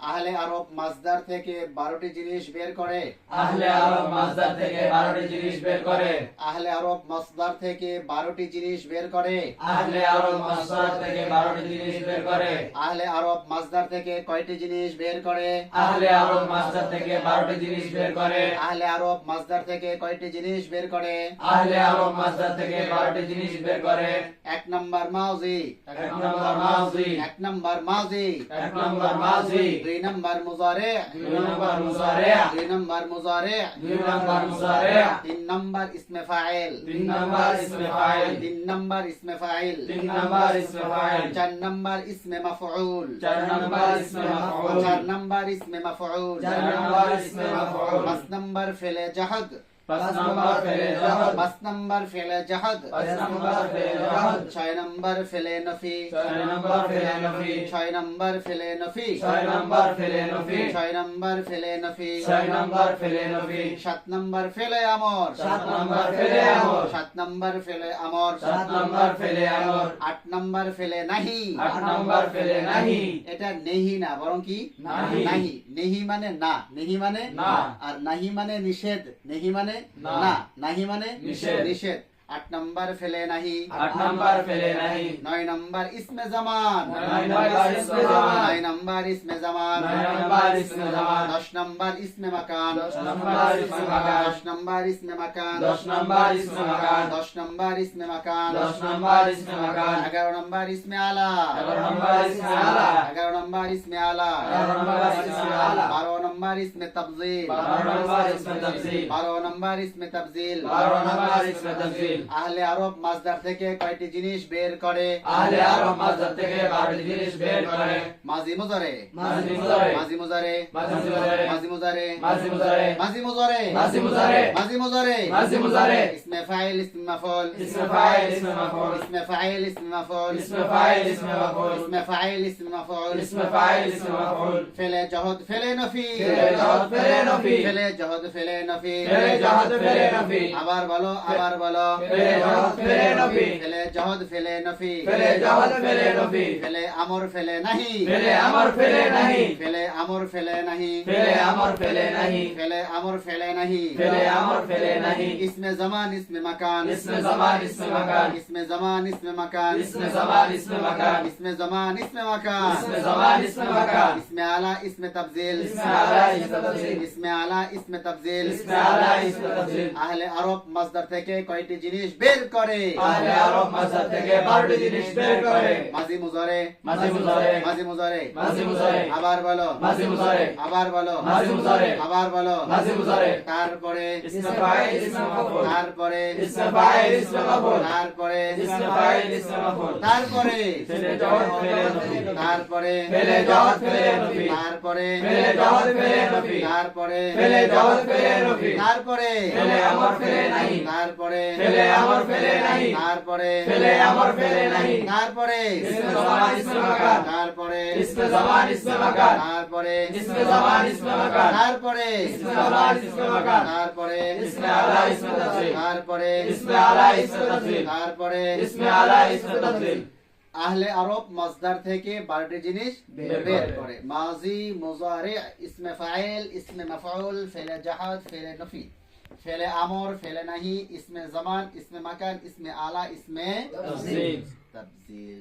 আহলে আরব মাজদার থেকে বারোটি জিনিস বের করে। আহলে আরব মাসদার থেকে 12টি জিনিস বের করে। আহলে আরব মসদার থেকে বারোটি জিনিস বের করে। আহলে আরব মাসদার থেকে 12টি জিনিস বের করে। আহলে আরব মাজদার থেকে কয়টি জিনিস বের করে? আহলে আরব মাসদার থেকে 12টি জিনিস বের করে। আহলে আরব মাজদার থেকে কয়টি জিনিস বের করে? আহলে আরব মাসদার থেকে 12টি জিনিস বের করে। এক নম্বর মাউজি। এক নম্বর মাজি এক নম্বর মাউজি। এক নম্বর মাজি দুই নম্বর মুজারে দুই নম্বর মুজারিয়া দুই নম্বর মুজারে দুই নম্বর মুজারিয়া তিন নম্বর ইসমে ফাইল তিন নম্বর ইসমে ফাইল তিন নম্বর ইসমে ফাইল তিন নম্বর ইসমে ফাইল চার নম্বর ইসমে মাফউল চার নম্বর ইসমে মাফউল চার নম্বর ইসমে মাফউল চার নম্বর ইসমে মাফউল পাঁচ নম্বর ফেলে জাহাদ পাঁচ নম্বর ফেলে জাহাদ পাঁচ নম্বর ফেলে জাহাদ পাঁচ নম্বর ফেলে জাহাদ ছয় নম্বর ফেলে নফি ছয় নম্বর ফেলে নফি ছয় নম্বর ফেলে নফি ছয় নম্বর ফেলে নফি ছয় নম্বর ফেলে নফি ছয় নম্বর ফেলে নফি সাত নম্বর ফেলে আমর সাত নম্বর ফেলে আমর সাত নম্বর ফেলে আমর সাত নম্বর ফেলে আমর আট নম্বর ফেলে নাহি আট নম্বর ফেলে নাহি এটা নেহি না বরং কি নাহি। নাহি নেহি মানে না নেহি মানে না। আর নাহি মানে নিষেধ নেহি মানে না। না নাহি মানে নিষেধ। आठ नंबर फैले नहीं आठ नंबर फैले नहीं नौ नंबर इसमें जमान नौ नंबर इसमें जमान दस नंबर इसमें मकान दस नंबर इसमें मकान दस नंबर इसमें मकान दस नंबर इसमें मकान दस नंबर इसमें मकान ग्यारह नंबर इसमें आला नंबर इसमें आला नंबर इसमें आला बारह नंबर इसमें तब्जील बारह नंबर इसमें तब्जील बारह नंबर इसमें तब्जील ইসমে আলা। বারো নম্বর ইসমে তবজিল বারো নম্বর ইসমে তাফসীর বারো নম্বর ইসমে তবজিল বারো নম্বর ইসমে তাফসীর আহলে আরব মাজদার থেকে কয়টি জিনিস বের করে আহলে আরব মাসদার থেকে 12টি জিনিস বের করে মাজি মুজারে মাজি মুজারে মাজি মুজারে মাজি মুজারে মাজি মুজারে মাজি মুজারে মাজি মুজারে মাজি মুজারে মাজি মুজারে মাজি মুজারে ইসমে ফাইল ইসমে মাফউল ইসমে ফাইল ইসমে মাফউল ইসমে ফাইল ইসমে মাফউল ইসমে ফাইল ইসমে মাফউল ইসমে ফাইল ইসমে মাফউল ইসমে ফাইল ইসমে মাফউল ফেলে জহদ ফেলে নফি ফেলে জহদ ফেলে নফি ফেলে জহদ ফেলে নফি ফেলে জহদ ফেলে নফি আবার বলো আবার বলো ফেলে জহদ ফেলে নফি ফেলে জহদ ফেলে নফি ফেলে জহদ ফেলে নফি ফেলে আমর ফেলে নাহি ফেলে আমর ফেলে নাহি ফেলে আমর ফেলে নাহি ফেলে আমর ফেলে নাহি ফেলে আমর ফেলে নাহি ফেলে আমর ফেলে নাহি इसमें जमान इसमें मकान इसमें जमान इसमें मकान इसमें जमान इसमें मकान इसमें जमान इसमें मकान इसमें जमान इसमें मकान इसमें जमान इसमें मकान इसमें आला इसमें तब्दील इसमें आला इसमें तफसील इसमें आला इसमें तब्दील इसमें आला इसमें तफसील আহলে আরব মাজদার থেকে কয়টি জিনিস বের করে। আহলে আরব মাসদার থেকে 12টি জিনিস বের করে। মাজি মুজারে। মাজি মুজারে। মাজি মুজারে। মাজি মুজারে। আবার বলো। মাজি মুজারে। আবার বলো। মাজি মুজারে। আবার বলো। মাজি মুজারে। তারপরে ইসমে ফাইল তারপরে ইসমে ফাইল তারপরে ইসমে ফাইল তারপরে ফেলে জহদ ফেলে নফি তারপরে ফেলে জহদ ফেলে নফি তারপরে ফেলে জহদ ফেলে নফি তারপরে ফেলে জহদ ফেলে তারপরে ফেলে আমর ফেলে নাহি। তারপরে ফেলে আমর ফেলে নাহি। তারপরে ফেলে আমর ফেলে নাহি। তারপরে ইসমে জমান ইসমে মাকান তারপরে ইসমে জমান ইসমে মাকান তারপরে ইসমে জমান ইসমে মাকান তারপরে ইসমে জমান ইসমে মাকান তারপরে ইসমে আলা ইসমে তাফসীর। তারপরে ইসমে আলা ইসমে তাফসীর। তারপরে ইসমে আলা ইসমে তাফসীর। আহলে আরব মজদার থেকে বারোটি জিনিস বের করে। মাজি মুজারে ইসমে ফাইল ইসমে মাফউল ফেলে জাহাদ ফেলে নফি। ফেলে আমর ফেলে নাহি ইসমে জামান ইসমে মাকান ইসমে আলা ইসমে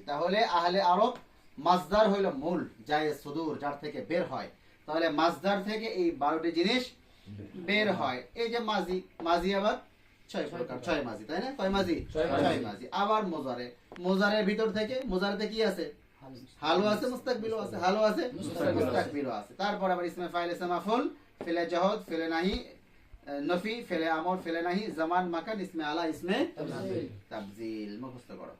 তাহলে আহলে আরব মাজদার হইল মূল যায় সুদূর যার থেকে বের হয়। তাহলে মাজদার থেকে এই বারোটি জিনিস বের হয়। এই যে মাজি মাজি আবার ছয় প্রকার। ছয় মাজি তাই না? কয় মাজি ছয় মাজি। আবার মোজারে। মোজারের ভিতর থেকে মোজারেতে কি আছে? হালু আছে মুস্তাকবিলও আছে। আছে? মুস্তাকবিলও আছে। তারপর আবার ইসমে ফাইল ইসমে মাফুল ফেলে জহদ ফেলে নাহি নফি ফেলে আমর ফেলে নাহি জামান মাকান ইসমে আলা ইসমে তাবজিল। মুখস্থ করো।